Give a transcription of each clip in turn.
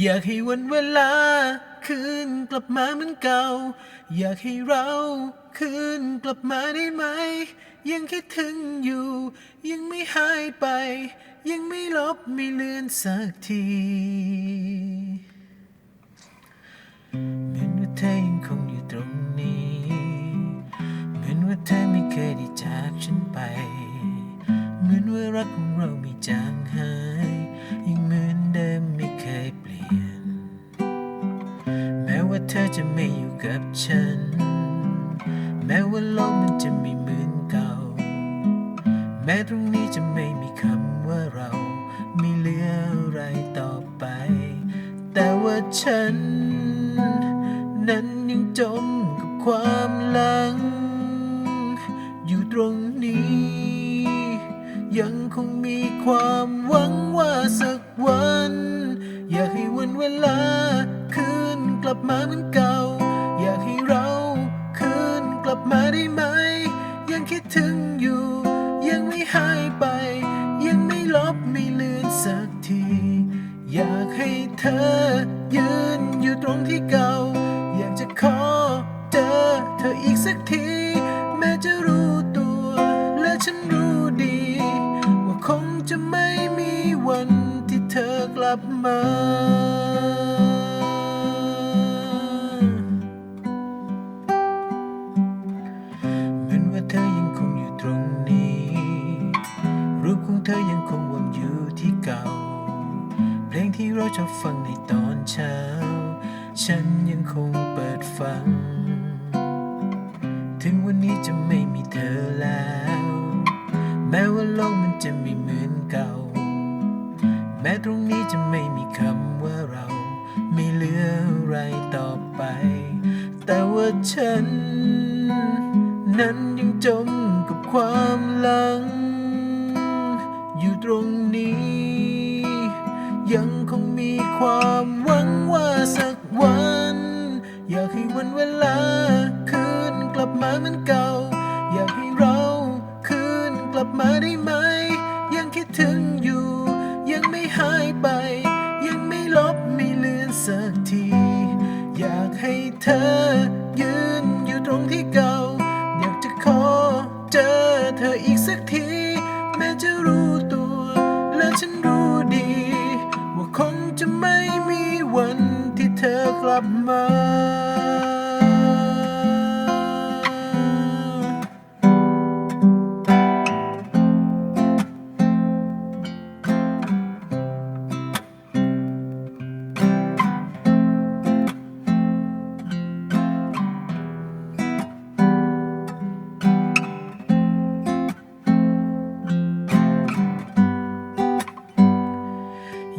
อยากให้วันเวลา คืนกลับมาเหมือนเก่า อยากให้เราคืนกลับมาได้ไหม ยังคิดถึงอยู่ ยังไม่หายไป ยังไม่ลบไม่เลือนสักทีเหมือนว่าเธอยังคงอยู่ตรงนี้เหมือนว่าเธอไม่เคยได้จากฉันไป เหมือนว่ารักของเราไม่จางหาย จะไม่อยู่กับฉัน แม้ว่าโลกมันจะไม่เหมือนเก่า แม้ตรงนี้จะไม่มีคำว่าเรา ไม่เหลืออะไรต่อไป แต่ว่าฉัน นั้นยังจมกับความหลัง อยู่ตรงนี้ ยังคงมีความหวังว่าสักวัน อยากให้วันเวลาคืนกลับมาเหมือนก่า มาได้ไหม ยังคิดถึงอยู่ ยังไม่หายไป ยังไม่ลบไม่เลือนสักที อยากให้เธอ ยืนอยู่ตรงที่เก่า อยากจะขอเจอเธออีกสักที แม้จะรู้ตัว และฉันรู้ดี ว่าคงจะไม่มีวันที่เธอกลับมา ว่าเธอยังคงอยู่ตรงนี้ รูปของเธอยังคงวนอยู่ที่เก่า เพลงที่เราชอบฟังในตอนเช้า ฉันยังคงเปิดฟัง ถึงวันนี้จะไม่มีเธอแล้ว แม้ว่าโลกมันจะไม่เหมือนเก่า แม้ตรงนี้จะไม่มีคำว่าเรา ไม่เหลืออะไรต่อไป แต่ว่าฉัน นั้นยังจมกับความหลัง อยู่ตรงนี้ ยังคงมีความหวังว่าสักวัน อยากให้วันเวลา คืนกลับมาเหมือนเก่า อยากให้เราคืนกลับมาได้ไหม ยังคิดถึงอยู่ ยังไม่หายไป ยังไม่ลบไม่เลือนสักที อยากให้เธอ ลับมา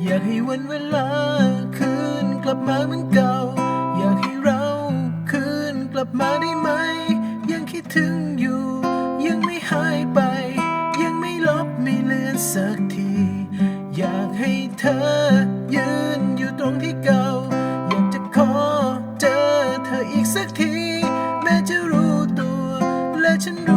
อยากให้วันเวลา ลับมาเหมือนเก่า อยากให้เราคืนกลับมาได้ไหม ยังคิดถึงอยู่ ยังไม่หายไป ยังไม่ลบไม่เลือนสักที อยากให้เธอยืนอยู่ตรงที่เก่า อยากจะขอเจอเธออีกสักที แม้จะรู้ตัวและฉันรู้